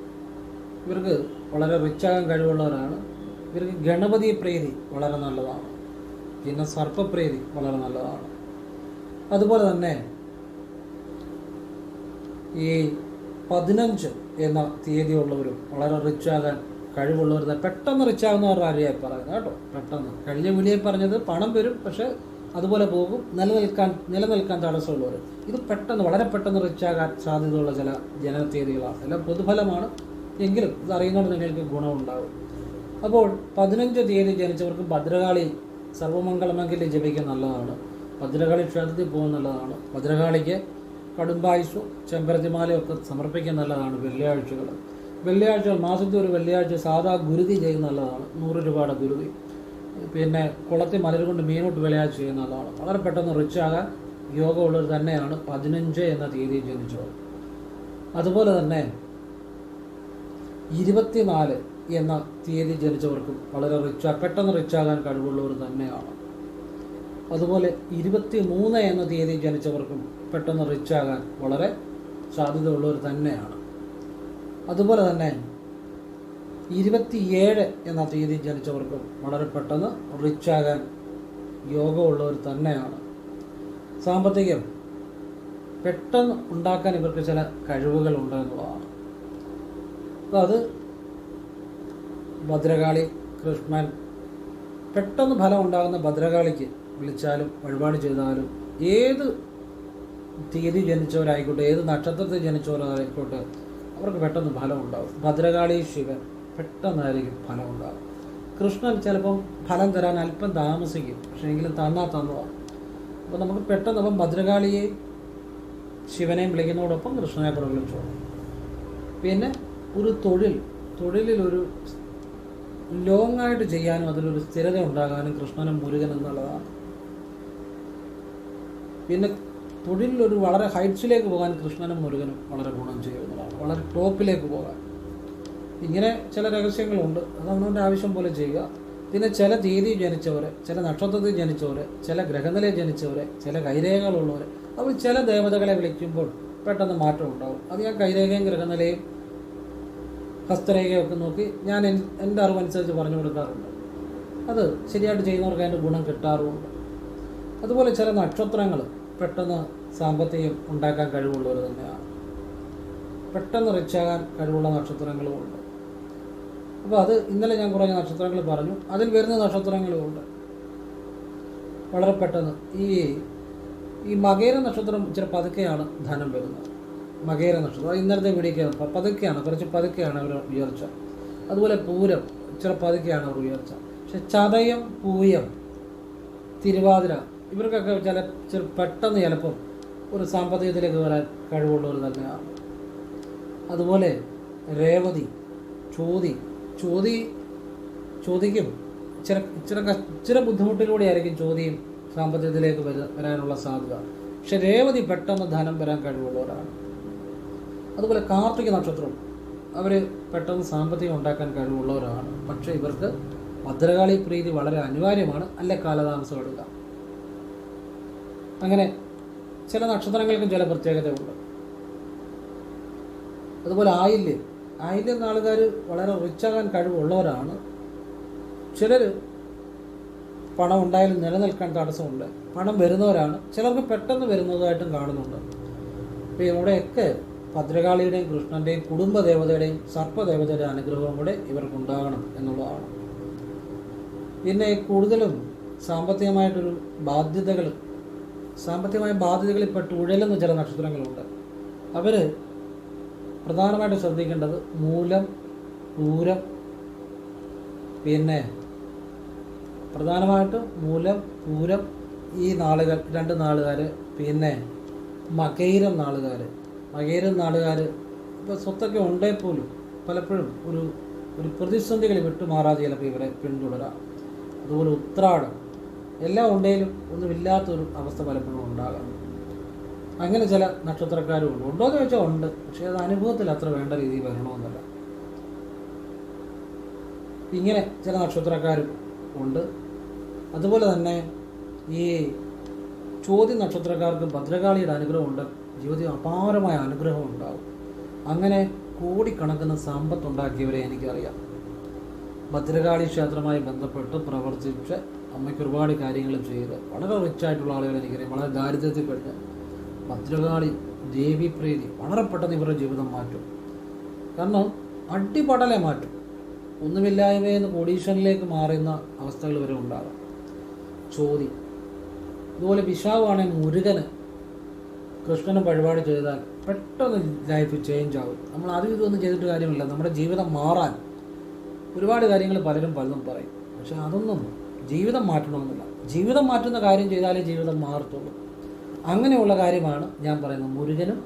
ഇവർക്ക് വളരെ റിച്ച് ആകാൻ കഴിവുള്ളവരാണ്. ഇവർക്ക് ഗണപതി പ്രീതി വളരെ നല്ലതാണ്. പിന്നെ സർപ്പപ്രീതി വളരെ നല്ലതാണ്. അതുപോലെ തന്നെ ഈ പതിനഞ്ച് എന്ന തീയതി ഉള്ളവരും വളരെ റിച്ച് ആകാൻ കഴിവുള്ളവർ പെട്ടെന്ന് റിച്ച് ആകുന്നവരുടെ കാര്യമായി പറയുന്നത് കേട്ടോ. പെട്ടെന്ന്. കഴിഞ്ഞ വിളിയെ പറഞ്ഞത് പണം വരും പക്ഷേ അതുപോലെ പോകും നിലനിൽക്കാൻ നിലനിൽക്കാൻ തടസ്സമുള്ളവർ ഇത് പെട്ടെന്ന് വളരെ പെട്ടെന്ന് റിച്ച് ആകാൻ സാധ്യതയുള്ള ചില ജനതീയതികളാണ് എല്ലാം പൊതുഫലമാണ്. എങ്കിലും ഇത് അറിയുന്നതുകൊണ്ട് നിങ്ങൾക്ക് ഗുണമുണ്ടാകും. അപ്പോൾ പതിനഞ്ച് തീയതി ജനിച്ചവർക്ക് ഭദ്രകാളി സർവമംഗളമെങ്കിൽ ജപിക്കാൻ നല്ലതാണ്. ഭദ്രകാളി ക്ഷേത്രത്തിൽ പോകാൻ നല്ലതാണ്. ഭദ്രകാളിക്ക് കടുംബായുസും ചെമ്പരത്തിമാലയും ഒക്കെ സമർപ്പിക്കാൻ നല്ലതാണ് വെള്ളിയാഴ്ചകൾ. വെള്ളിയാഴ്ചകൾ മാസത്തിൽ ഒരു വെള്ളിയാഴ്ച സാധാ ഗുരുതി ചെയ്യുന്ന നല്ലതാണ്. നൂറ് രൂപയുടെ ഗുരുതി. പിന്നെ കുളത്തിൽ മലർ കൊണ്ട് മീനോട്ട് വെള്ളിയാഴ്ച ചെയ്യുന്ന നല്ലതാണ്. വളരെ പെട്ടെന്ന് റിച്ച് ആകാൻ യോഗമുള്ളവർ തന്നെയാണ് പതിനഞ്ച് എന്ന തീയതി ജനിച്ചവർ. അതുപോലെ തന്നെ ഇരുപത്തിനാല് എന്ന തീയതി ജനിച്ചവർക്കും വളരെ റിച്ച് പെട്ടെന്ന് റിച്ച് ആകാൻ കഴിവുള്ളവർ തന്നെയാണ്. അതുപോലെ ഇരുപത്തി മൂന്ന് എന്ന തീയതി ജനിച്ചവർക്കും പെട്ടെന്ന് റിച്ച് ആകാൻ വളരെ സാധ്യതയുള്ളവർ തന്നെയാണ്. അതുപോലെ തന്നെ ഇരുപത്തിയേഴ് എന്ന തീയതി ജനിച്ചവർക്കും വളരെ പെട്ടെന്ന് റിച്ച് ആകാൻ യോഗമുള്ളവർ തന്നെയാണ്. സാമ്പത്തികം പെട്ടെന്ന് ഉണ്ടാക്കാൻ ഇവർക്ക് ചില കഴിവുകൾ ഉണ്ട് എന്നുള്ളതാണ്. അപ്പോൾ അത് ഭദ്രകാളി കൃഷ്ണൻ പെട്ടെന്ന് ഫലം ഉണ്ടാകുന്ന ഭദ്രകാളിക്ക് വിളിച്ചാലും വഴിപാട് ചെയ്താലും ഏത് തീയതി ജനിച്ചവരായിക്കോട്ടെ ഏത് നക്ഷത്രത്തിൽ ജനിച്ചവരായിക്കോട്ടെ അവർക്ക് പെട്ടെന്ന് ഫലം ഉണ്ടാവും ഭദ്രകാളി ശിവൻ പെട്ടെന്നായിരിക്കും ഫലം ഉണ്ടാകും. കൃഷ്ണൻ ചിലപ്പം ഫലം തരാൻ അല്പം താമസിക്കും പക്ഷേ എങ്കിലും തന്നാ തന്നതാണ് അപ്പോൾ നമുക്ക് പെട്ടെന്ന് അപ്പം ഭദ്രകാളിയെയും ശിവനെയും വിളിക്കുന്നതോടൊപ്പം കൃഷ്ണനെ പ്രകടിപ്പിച്ചോളാം. പിന്നെ ഒരു തൊഴിൽ തൊഴിലിലൊരു ലോങ് ആയിട്ട് ചെയ്യാനും അതിലൊരു സ്ഥിരത ഉണ്ടാകാനും കൃഷ്ണനും മുരുകൻ എന്നുള്ളതാണ് പിന്നെ തൊഴിലിലൊരു വളരെ ഹൈറ്റ്സിലേക്ക് പോകാൻ കൃഷ്ണനും മുരുകനും വളരെ ഗുണം ചെയ്യുന്നതാണ് വളരെ ടോപ്പിലേക്ക് പോകാൻ. ഇങ്ങനെ ചില രഹസ്യങ്ങളുണ്ട്. അത് അവനവന്റെ ആവശ്യം പോലെ ചെയ്യുക. പിന്നെ ചില തീയതി ജനിച്ചവരെ ചില നക്ഷത്രത്തിൽ ജനിച്ചവരെ ചില ഗ്രഹനിലയിൽ ജനിച്ചവരെ ചില കൈരേഖകളുള്ളവരെ അവർ ചില ദേവതകളെ വിളിക്കുമ്പോൾ പെട്ടെന്ന് മാറ്റം ഉണ്ടാവും. അത് ഞാൻ കൈരേഖയും ഗ്രഹനിലയും ഹസ്തരേഖയും ഒക്കെ നോക്കി ഞാൻ എൻ- എന്റെ അറിവനുസരിച്ച് പറഞ്ഞു കൊടുക്കാറുണ്ട്. അത് ശരിയായിട്ട് ചെയ്യുന്നവർക്ക് അതിന്റെ ഗുണം കിട്ടാറുമുണ്ട് അതുപോലെ ചില നക്ഷത്രങ്ങൾ പെട്ടെന്ന് സാമ്പത്തികം ഉണ്ടാക്കാൻ കഴിവുള്ളവർ തന്നെയാണ്. പെട്ടെന്ന് റിച്ചാകാൻ കഴിവുള്ള നക്ഷത്രങ്ങളുമുണ്ട് അപ്പോൾ അത് ഇന്നലെ ഞാൻ കുറേ നക്ഷത്രങ്ങൾ പറഞ്ഞു. അതിൽ വരുന്ന നക്ഷത്രങ്ങളുമുണ്ട് വളരെ പെട്ടെന്ന് ഈ ഈ മകേര നക്ഷത്രം ഇച്ചിരി പതുക്കെയാണ് ധനം വരുന്നത്. മകേര നക്ഷത്രം. ഇന്നലത്തെ പിടിക്കുക പതുക്കെയാണ് കുറച്ച് പതുക്കെയാണ് അവർ ഉയർച്ച. അതുപോലെ പൂരം ഇച്ചിരി പതുക്കെയാണ് അവർ ഉയർച്ച. പക്ഷെ ചതയം പൂയം തിരുവാതിര ഇവർക്കൊക്കെ ചില ചില പെട്ടെന്ന് ചിലപ്പം ഒരു സാമ്പത്തികത്തിലേക്ക് വരാൻ കഴിവുള്ളവർ തന്നെയാണ് അതുപോലെ രേവതി ചോതി ചോതി ചോദിക്കും ചില ചില ഇച്ചിരി ബുദ്ധിമുട്ടിലൂടെ ആയിരിക്കും ചോദ്യം സാമ്പത്തികത്തിലേക്ക് വരാനുള്ള സാധ്യത. പക്ഷെ രേവതി പെട്ടെന്ന് ധനം വരാൻ കഴിവുള്ളവരാണ്. അതുപോലെ കാർത്തിക നക്ഷത്രം. അവർ പെട്ടെന്ന് സാമ്പത്തികം ഉണ്ടാക്കാൻ കഴിവുള്ളവരാണ്. പക്ഷേ ഇവർക്ക് ഭദ്രകാളി പ്രീതി വളരെ അനിവാര്യമാണ്. അല്ലെ കാലതാമസം എടുക്കുക. അങ്ങനെ ചില നക്ഷത്രങ്ങൾക്കും ചില പ്രത്യേകതയുണ്ട് അതുപോലെ ആയില്യം. ആയില്യം എന്ന ആൾക്കാർ വളരെ റിച്ചാകാൻ കഴിവുള്ളവരാണ്. ചിലർ പണം ഉണ്ടായാലും നിലനിൽക്കാൻ തടസ്സമുണ്ട്. പണം വരുന്നവരാണ്. ചിലർക്ക് പെട്ടെന്ന് വരുന്നതായിട്ടും കാണുന്നുണ്ട്. അപ്പോൾ ഇവിടെയൊക്കെ ഭദ്രകാളിയുടെയും കൃഷ്ണന്റെയും കുടുംബദേവതയുടെയും സർപ്പദേവതയുടെ അനുഗ്രഹവും കൂടെ ഇവർക്കുണ്ടാകണം എന്നുള്ളതാണ്. പിന്നെ കൂടുതലും സാമ്പത്തികമായിട്ടൊരു ബാധ്യതകൾ സാമ്പത്തികമായ ബാധ്യതകളിൽ പെട്ട് ഉഴലുന്ന ചില നക്ഷത്രങ്ങളുണ്ട്. അവർ പ്രധാനമായിട്ട് ശ്രദ്ധിക്കേണ്ടത് മൂലം പൂരം പിന്നെ പ്രധാനമായിട്ടും മൂലം പൂരം ഈ നാളുകൾ രണ്ട് നാളുകാർ പിന്നെ മകൈരം നാളുകാർ മകൈരം നാടുകാർ ഇപ്പോൾ സ്വത്തൊക്കെ ഉണ്ടേ പോലും പലപ്പോഴും ഒരു ഒരു പ്രതിസന്ധികൾ വിട്ടുമാറാതെ ചിലപ്പോൾ ഇവരെ പിന്തുടരാം. അതുപോലെ ഉത്രാടം എല്ലാം ഉണ്ടെങ്കിലും ഒന്നുമില്ലാത്തൊരു അവസ്ഥ പലപ്പോഴും ഉണ്ടാകാം. അങ്ങനെ ചില നക്ഷത്രക്കാരും ഉണ്ട്. ഉണ്ടോ എന്ന് ചോദിച്ചാൽ ഉണ്ട്. പക്ഷേ അത് അനുഭവത്തിൽ അത്ര വേണ്ട രീതിയിൽ വരണമെന്നല്ല. ഇങ്ങനെ ചില നക്ഷത്രക്കാരും ഉണ്ട്. അതുപോലെ തന്നെ ഈ ചോദ്യ നക്ഷത്രക്കാർക്ക് ഭദ്രകാളിയുടെ അനുഗ്രഹമുണ്ട് ജീവിതത്തിൽ അപാരമായ അനുഗ്രഹം ഉണ്ടാകും അങ്ങനെ കോടിക്കണക്കിന് സമ്പത്ത് ഉണ്ടാക്കിയവരെ എനിക്കറിയാം. ഭദ്രകാളി ക്ഷേത്രമായി ബന്ധപ്പെട്ട് പ്രവർത്തിച്ച് അമ്മയ്ക്ക് ഒരുപാട് കാര്യങ്ങൾ ചെയ്ത് വളരെ റിച്ച് ആയിട്ടുള്ള ആളുകളെ എനിക്കറിയാം. വളരെ ദാരിദ്ര്യത്തിൽ പെട്ട് ഭദ്രകാളി ദേവി പ്രീതി വളരെ പെട്ടെന്ന് ഇവരുടെ ജീവിതം മാറ്റും. കാരണം അടിപടലെ മാറ്റും. ഒന്നുമില്ലായ്മയിൽ നിന്ന് മാറുന്ന അവസ്ഥകൾ വരെ ഉണ്ടാകാം. ചോതി ഇതുപോലെ പിശാവാണെങ്കിൽ മുരുകന് കൃഷ്ണന് വഴിപാട് ചെയ്താൽ പെട്ടെന്ന് ലൈഫ് ചേഞ്ച് ആവും. നമ്മൾ അതും ഇതൊന്നും ചെയ്തിട്ട് കാര്യമില്ല. നമ്മുടെ ജീവിതം മാറാൻ ഒരുപാട് കാര്യങ്ങൾ പലരും പലതും പറയും. പക്ഷെ അതൊന്നും ജീവിതം മാറ്റണമെന്നില്ല. ജീവിതം മാറ്റുന്ന കാര്യം ചെയ്താലേ ജീവിതം മാറത്തുള്ളൂ. അങ്ങനെയുള്ള കാര്യമാണ് ഞാൻ പറയുന്നത്. മുരുകനും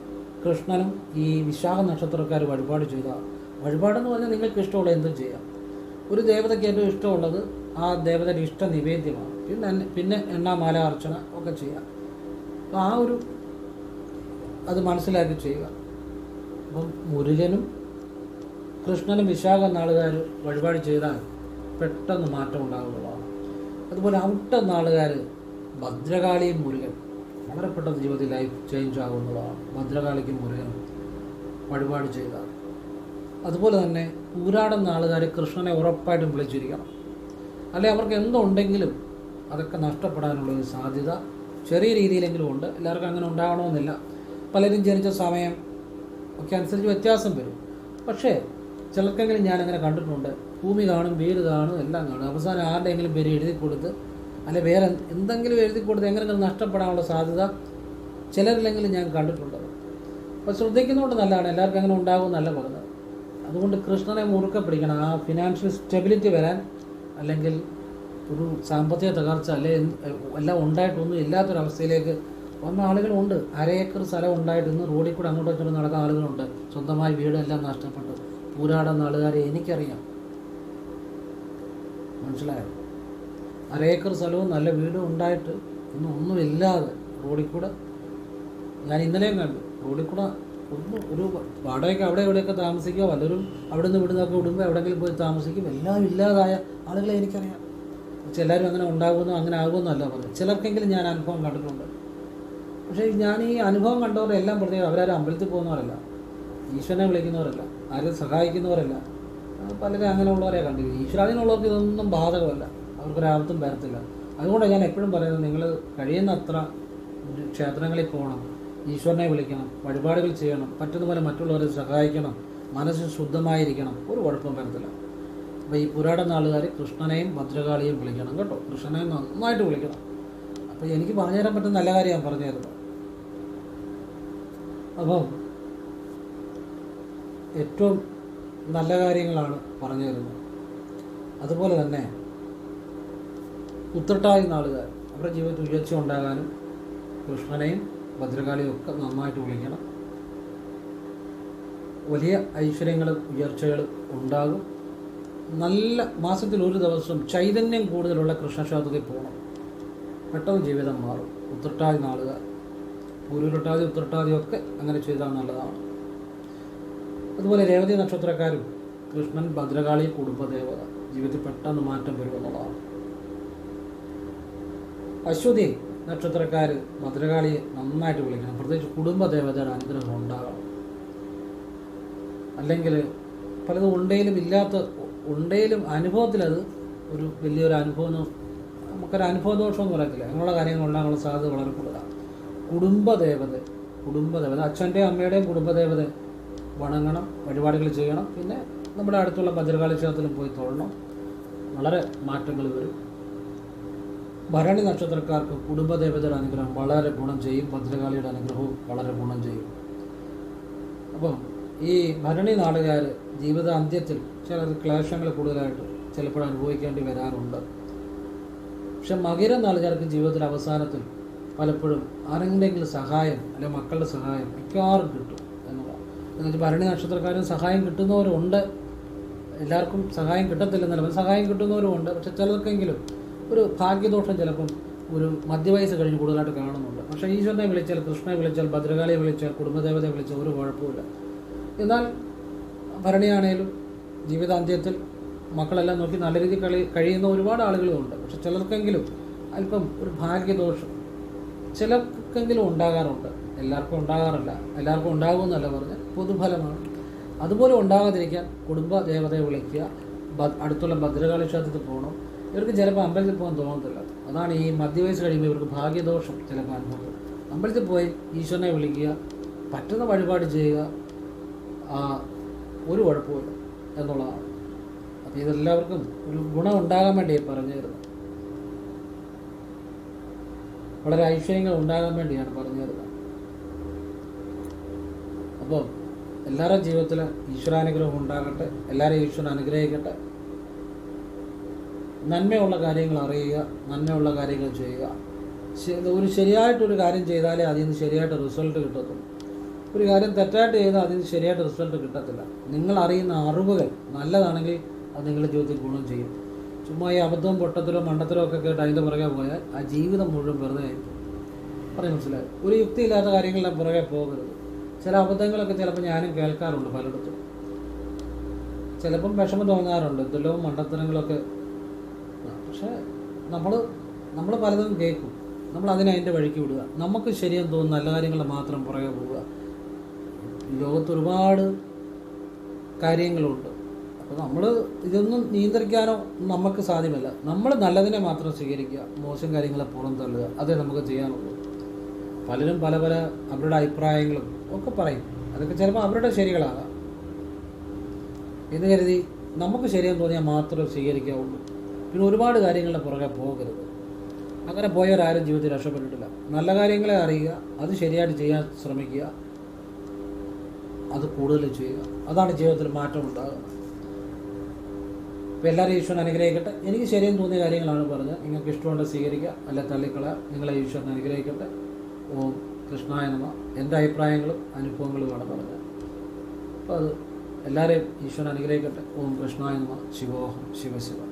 കൃഷ്ണനും ഈ വിശാഖ നക്ഷത്രക്കാർ വഴിപാട് ചെയ്ത വഴിപാടെന്ന് പറഞ്ഞാൽ നിങ്ങൾക്ക് ഇഷ്ടമുള്ള എന്തും ചെയ്യാം. ഒരു ദേവതയ്ക്ക് ഏറ്റവും ഇഷ്ടമുള്ളത് ആ ദേവതയുടെ ഇഷ്ട നിവേദ്യമാണ് പിന്നെ എണ്ണ- പിന്നെ എണ്ണാമാല അർച്ചന ഒക്കെ ചെയ്യാം. അപ്പോൾ ആ ഒരു അത് മനസ്സിലാക്കി ചെയ്യുക. അപ്പം മുരുകനും കൃഷ്ണനും വിശാഖ നാളുകാർ വഴിപാട് ചെയ്താൽ പെട്ടെന്ന് മാറ്റം ഉണ്ടാകുന്നതാണ്. അതുപോലെ ഔട്ട നാളുകാർ ഭദ്രകാളിയും മുരുകൻ വളരെ പെട്ടെന്ന് ജീവിതത്തിൽ ലൈഫ് ചേഞ്ച് ആകുന്നതാണ്. ഭദ്രകാളിക്കും മുരുകനും വഴിപാട് ചെയ്താൽ. അതുപോലെ തന്നെ ഊരാടൻ നാളുകാർ കൃഷ്ണനെ ഉറപ്പായിട്ടും വിളിച്ചിരിക്കണം. അല്ലെ അവർക്ക് എന്തുണ്ടെങ്കിലും അതൊക്കെ നഷ്ടപ്പെടാനുള്ള ഒരു സാധ്യത ചെറിയ രീതിയിലെങ്കിലും ഉണ്ട്. എല്ലാവർക്കും അങ്ങനെ ഉണ്ടാകണമെന്നില്ല പലരും ജനിച്ച സമയം ഒക്കെ അനുസരിച്ച് വ്യത്യാസം വരും. പക്ഷേ ചിലർക്കെങ്കിലും ഞാനങ്ങനെ കണ്ടിട്ടുണ്ട്. ഭൂമി കാണും വേര് കാണും എല്ലാം കാണും. അവസാനം ആരുടെയെങ്കിലും പേര് എഴുതി കൊടുത്ത് അല്ലെ വേറെ എന്തെങ്കിലും എഴുതി കൊടുത്ത് എങ്ങനെയെങ്കിലും നഷ്ടപ്പെടാനുള്ള സാധ്യത ചിലരിലെങ്കിലും ഞാൻ കണ്ടിട്ടുണ്ട്. അപ്പോൾ ശ്രദ്ധിക്കുന്നതുകൊണ്ട് നല്ലതാണ്. എല്ലാവർക്കും അങ്ങനെ നല്ല പറഞ്ഞത് അതുകൊണ്ട് കൃഷ്ണനെ മുറുക്കെ പിടിക്കണം. ആ ഫിനാൻഷ്യൽ സ്റ്റെബിലിറ്റി വരാൻ അല്ലെങ്കിൽ ഒരു സാമ്പത്തിക തകർച്ച അല്ലെ എല്ലാം ഉണ്ടായിട്ടൊന്നും ഇല്ലാത്തൊരവസ്ഥയിലേക്ക് വന്ന ആളുകളുണ്ട്. അരയേക്കർ സ്ഥലം ഉണ്ടായിട്ട് ഇന്ന് റോഡിൽ കൂടെ അങ്ങോട്ടും ഇങ്ങോട്ടും നടക്കുന്ന ആളുകളുണ്ട്. സ്വന്തമായി വീടെല്ലാം നഷ്ടപ്പെട്ടു. പൂരാടുന്ന ആളുകാരെ എനിക്കറിയാം. മനസ്സിലായോ? അരയേക്കർ സ്ഥലവും നല്ല വീടും ഉണ്ടായിട്ട് ഇന്ന് ഒന്നുമില്ലാതെ റോഡിൽ കൂടെ ഞാൻ ഇന്നലെയും കണ്ടു. റോഡിൽ കൂടെ ഒന്നും ഒരു വാടകയ്ക്ക് അവിടെ എവിടെയൊക്കെ താമസിക്കുക വല്ലവരും അവിടെ നിന്ന് വിടുന്നൊക്കെ വിടുമ്പോൾ എവിടെയെങ്കിലും പോയി താമസിക്കും. എല്ലാം ഇല്ലാതായ ആളുകളെ എനിക്കറിയാം. ചിലരും അങ്ങനെ ഉണ്ടാകുമെന്നോ അങ്ങനെ ആകുമെന്നല്ല പറഞ്ഞു ചിലർക്കെങ്കിലും ഞാൻ അനുഭവം കണ്ടിട്ടുണ്ട്. പക്ഷേ ഞാൻ ഈ അനുഭവം കണ്ടവരുടെ എല്ലാം പ്രത്യേകം അവരാരും അമ്പലത്തിൽ പോകുന്നവരല്ല. ഈശ്വരനെ വിളിക്കുന്നവരല്ല ആരും സഹായിക്കുന്നവരല്ല. പലരും അങ്ങനെയുള്ളവരെ കണ്ടില്ല. ഈശ്വരാധീനമുള്ളവർക്ക് ഇതൊന്നും ബാധകമല്ല. അവർക്കൊരാപത്തും വരത്തില്ല. അതുകൊണ്ടാണ് ഞാൻ എപ്പോഴും പറയുന്നത് നിങ്ങൾ കഴിയുന്നത്ര ക്ഷേത്രങ്ങളിൽ പോകണം ഈശ്വരനെ വിളിക്കണം വഴിപാടുകൾ ചെയ്യണം പറ്റുന്നപോലെ മറ്റുള്ളവരെ സഹായിക്കണം മനസ്സ് ശുദ്ധമായിരിക്കണം. ഒരു കുഴപ്പം വരത്തില്ല. അപ്പോൾ ഈ പുരാട നാളുകാർ കൃഷ്ണനെയും ഭദ്രകാളിയും വിളിക്കണം കേട്ടോ. കൃഷ്ണനെ നന്നായിട്ട് വിളിക്കണം. അപ്പോൾ എനിക്ക് പറഞ്ഞു തരാൻ പറ്റുന്ന നല്ല കാര്യം ഞാൻ പറഞ്ഞു തരുന്നത് അപ്പം ഏറ്റവും നല്ല കാര്യങ്ങളാണ് പറഞ്ഞു തരുന്നത്. അതുപോലെ തന്നെ ഉത്തട്ടായി നാളുകാർ അവരുടെ ജീവിതത്തിൽ ഉയർച്ച ഉണ്ടാകാനും കൃഷ്ണനെയും ഭദ്രകാളിയും ഒക്കെ നന്നായിട്ട് വിളിക്കണം. വലിയ ഐശ്വര്യങ്ങളും ഉയർച്ചകളും ഉണ്ടാകും. നല്ല മാസത്തിൽ ഒരു ദിവസം ചൈതന്യം കൂടുതലുള്ള കൃഷ്ണക്ഷേത്രത്തിൽ പോകണം. പെട്ടെന്ന് ജീവിതം മാറും. ഉത്തട്ടായി നാളുകാർ പൂരുരുട്ടാതി ഉത്രട്ടാതി ഒക്കെ അങ്ങനെ ചെയ്താൽ നല്ലതാണ്. അതുപോലെ രേവതി നക്ഷത്രക്കാരും കൃഷ്ണൻ ഭദ്രകാളി കുടുംബദേവത ജീവിതത്തിൽ പെട്ടെന്ന് മാറ്റം വരുമെന്നുള്ളതാണ് അശ്വതി നക്ഷത്രക്കാർ ഭദ്രകാളിയെ നന്നായിട്ട് വിളിക്കണം. പ്രത്യേകിച്ച് കുടുംബദേവതയുടെ അനുഗ്രഹം ഉണ്ടാകണം. അല്ലെങ്കിൽ പലതും ഉണ്ടെങ്കിലും ഇല്ലാത്ത ഉണ്ടെങ്കിലും അനുഭവത്തിലത് ഒരു വലിയൊരു അനുഭവം നമുക്കൊരു അനുഭവ ദോഷം പറയത്തില്ല. അങ്ങനെയുള്ള കാര്യങ്ങൾ ഉണ്ടാകാനുള്ള സാധ്യത വളരെ കൂടുതലാണ്. കുടുംബദേവത കുടുംബദേവത അച്ഛന്റെയും അമ്മയുടെയും കുടുംബദേവത വണങ്ങണം വഴിപാടുകൾ ചെയ്യണം. പിന്നെ നമ്മുടെ അടുത്തുള്ള ഭദ്രകാളി ക്ഷേത്രത്തിലും പോയി തൊഴണം. വളരെ മാറ്റങ്ങൾ വരും. ഭരണി നക്ഷത്രക്കാർക്ക് കുടുംബദേവതയുടെ അനുഗ്രഹം വളരെ ഗുണം ചെയ്യും. ഭദ്രകാളിയുടെ അനുഗ്രഹവും വളരെ ഗുണം ചെയ്യും. അപ്പം ഈ ഭരണി നാടുകാർ ജീവിതാന്ത്യത്തിൽ ചില ക്ലേശങ്ങൾ കൂടുതലായിട്ട് ചിലപ്പോൾ അനുഭവിക്കേണ്ടി വരാറുണ്ട്. പക്ഷെ മകര നാളുകാർക്ക് ജീവിതത്തിൽ അവസാനത്തിൽ പലപ്പോഴും ആരെങ്കിലെങ്കിലും സഹായം അല്ലെങ്കിൽ മക്കളുടെ സഹായം മിക്കവാറും കിട്ടും എന്നുള്ളതാണ്. എന്നുവെച്ചാൽ ഭരണി നക്ഷത്രക്കാരും സഹായം കിട്ടുന്നവരുണ്ട് എല്ലാവർക്കും സഹായം കിട്ടത്തില്ലെന്നല്ല സഹായം കിട്ടുന്നവരുമുണ്ട് പക്ഷെ ചിലർക്കെങ്കിലും ഒരു ഭാഗ്യദോഷം ചിലപ്പം ഒരു മധ്യവയസ്സ് കഴിഞ്ഞ് കൂടുതലായിട്ട് കാണുന്നുണ്ട്. പക്ഷേ ഈശ്വരനെ വിളിച്ചാൽ കൃഷ്ണനെ വിളിച്ചാൽ ഭദ്രകാളിയെ വിളിച്ചാൽ കുടുംബദേവതയെ വിളിച്ചാൽ ഒരു കുഴപ്പമില്ല എന്നാൽ ഭരണിയാണേലും ജീവിതാന്ത്യത്തിൽ മക്കളെല്ലാം നോക്കി നല്ല രീതിയിൽ കളി കഴിയുന്ന ഒരുപാട് ആളുകളുമുണ്ട് പക്ഷെ ചിലർക്കെങ്കിലും അല്പം ഒരു ഭാഗ്യദോഷം ചിലർക്കെങ്കിലും ഉണ്ടാകാറുണ്ട്. എല്ലാവർക്കും ഉണ്ടാകാറില്ല. എല്ലാവർക്കും ഉണ്ടാകുമെന്നല്ല പറഞ്ഞ് പൊതുഫലമാണ്. അതുപോലെ ഉണ്ടാകാതിരിക്കാൻ കുടുംബ ദേവതയെ വിളിക്കുക അടുത്തുള്ള ഭദ്രകാളി ക്ഷേത്രത്തിൽ പോകണം. ഇവർക്ക് ചിലപ്പോൾ അമ്പലത്തിൽ പോകാൻ തോന്നത്തില്ല. അതാണ് ഈ മധ്യവയസ്സ് കഴിയുമ്പോൾ ഇവർക്ക് ഭാഗ്യദോഷം ചിലപ്പോൾ അനുഭവം അമ്പലത്തിൽ പോയി ഈശ്വരനെ വിളിക്കുക പറ്റുന്ന വഴിപാട് ചെയ്യുക ഒരു കുഴപ്പമില്ല എന്നുള്ളതാണ്. അപ്പോൾ ഇതെല്ലാവർക്കും ഒരു ഗുണം ഉണ്ടാകാൻ വേണ്ടി പറഞ്ഞു തരുന്നത് വളരെ ഐശ്വര്യങ്ങൾ ഉണ്ടാകാൻ വേണ്ടിയാണ് പറഞ്ഞു തരുന്നത് അപ്പോൾ എല്ലാവരുടെ ജീവിതത്തിൽ ഈശ്വരാനുഗ്രഹം ഉണ്ടാകട്ടെ എല്ലാവരെയും ഈശ്വരൻ അനുഗ്രഹിക്കട്ടെ. നന്മയുള്ള കാര്യങ്ങൾ അറിയുക നന്മയുള്ള കാര്യങ്ങൾ ചെയ്യുക. ഒരു ശരിയായിട്ടൊരു കാര്യം ചെയ്താലേ അതിൽ നിന്ന് ശരിയായിട്ട് റിസൾട്ട് കിട്ടത്തുള്ളൂ. ഒരു കാര്യം തെറ്റായിട്ട് ചെയ്താൽ അതിൽ നിന്ന് ശരിയായിട്ട് റിസൾട്ട് കിട്ടത്തില്ല. നിങ്ങൾ അറിയുന്ന അറിവുകൾ നല്ലതാണെങ്കിൽ അത് നിങ്ങളുടെ ജീവിതത്തിൽ ഗുണം ചെയ്യും. ചുമ്മാ ഈ അബദ്ധവും പൊട്ടത്തിലോ മണ്ടത്തിലോ ഒക്കെ കേട്ട് അതിന്റെ പുറകെ പോയാൽ ആ ജീവിതം മുഴുവൻ വെറുതെ ആയിരിക്കും പറഞ്ഞു മനസ്സിലായി? ഒരു യുക്തിയില്ലാത്ത കാര്യങ്ങളുടെ പുറകെ പോകരുത്. ചില അബദ്ധങ്ങളൊക്കെ ചിലപ്പോൾ ഞാനും കേൾക്കാറുണ്ട് പലയിടത്തും. ചിലപ്പം വിഷമം തോന്നാറുണ്ട്. എന്തെല്ലോ മണ്ടത്തരങ്ങളൊക്കെ. പക്ഷെ നമ്മൾ നമ്മൾ പലതും കേൾക്കും. നമ്മൾ അതിനെ അതിന്റെ വഴിക്ക് വിടുക. നമുക്ക് ശരിയെന്ന് തോന്നുന്ന നല്ല കാര്യങ്ങൾ മാത്രം പുറകെ പോവുക. ലോകത്ത് ഒരുപാട് കാര്യങ്ങളുണ്ട്. നമ്മൾ ഇതൊന്നും നിയന്ത്രിക്കാനോ നമുക്ക് സാധ്യമല്ല. നമ്മൾ നല്ലതിനെ മാത്രം സ്വീകരിക്കുക മോശം കാര്യങ്ങളെ പുറന്തള്ളുക അതേ നമുക്ക് ചെയ്യാനുള്ളൂ. പലരും പല പല അവരുടെ അഭിപ്രായങ്ങളും ഒക്കെ പറയും. അതൊക്കെ ചിലപ്പോൾ അവരുടെ ശരികളാകാം. എന്ന് കരുതി നമുക്ക് ശരിയെന്ന് തോന്നിയാൽ മാത്രമേ സ്വീകരിക്കാവുള്ളൂ. പിന്നെ ഒരുപാട് കാര്യങ്ങളുടെ പുറകെ പോകരുത്. അങ്ങനെ പോയവരാരും ജീവിതത്തിൽ രക്ഷപ്പെട്ടിട്ടില്ല. നല്ല കാര്യങ്ങളെ അറിയുക അത് ശരിയായിട്ട് ചെയ്യാൻ ശ്രമിക്കുക അത് കൂടുതൽ ചെയ്യുക. അതാണ് ജീവിതത്തിൽ മാറ്റം ഉണ്ടാകുന്നത് അപ്പോൾ എല്ലാവരും ഈശ്വരൻ അനുഗ്രഹിക്കട്ടെ. എനിക്ക് ശരിയെന്ന് തോന്നിയ കാര്യങ്ങളാണ് പറഞ്ഞത്. നിങ്ങൾക്ക് ഇഷ്ടമുണ്ട് സ്വീകരിക്കുക അല്ല തള്ളിക്കള നിങ്ങളെ ഈശ്വരൻ അനുഗ്രഹിക്കട്ടെ. ഓം കൃഷ്ണായ നമ. എന്റെ അഭിപ്രായങ്ങളും അനുഭവങ്ങളുമാണ് പറഞ്ഞത്. അപ്പോൾ അത് എല്ലാവരെയും ഈശ്വരൻ അനുഗ്രഹിക്കട്ടെ. ഓം കൃഷ്ണായ നമ. ശിവോഹം. ശിവശിവ.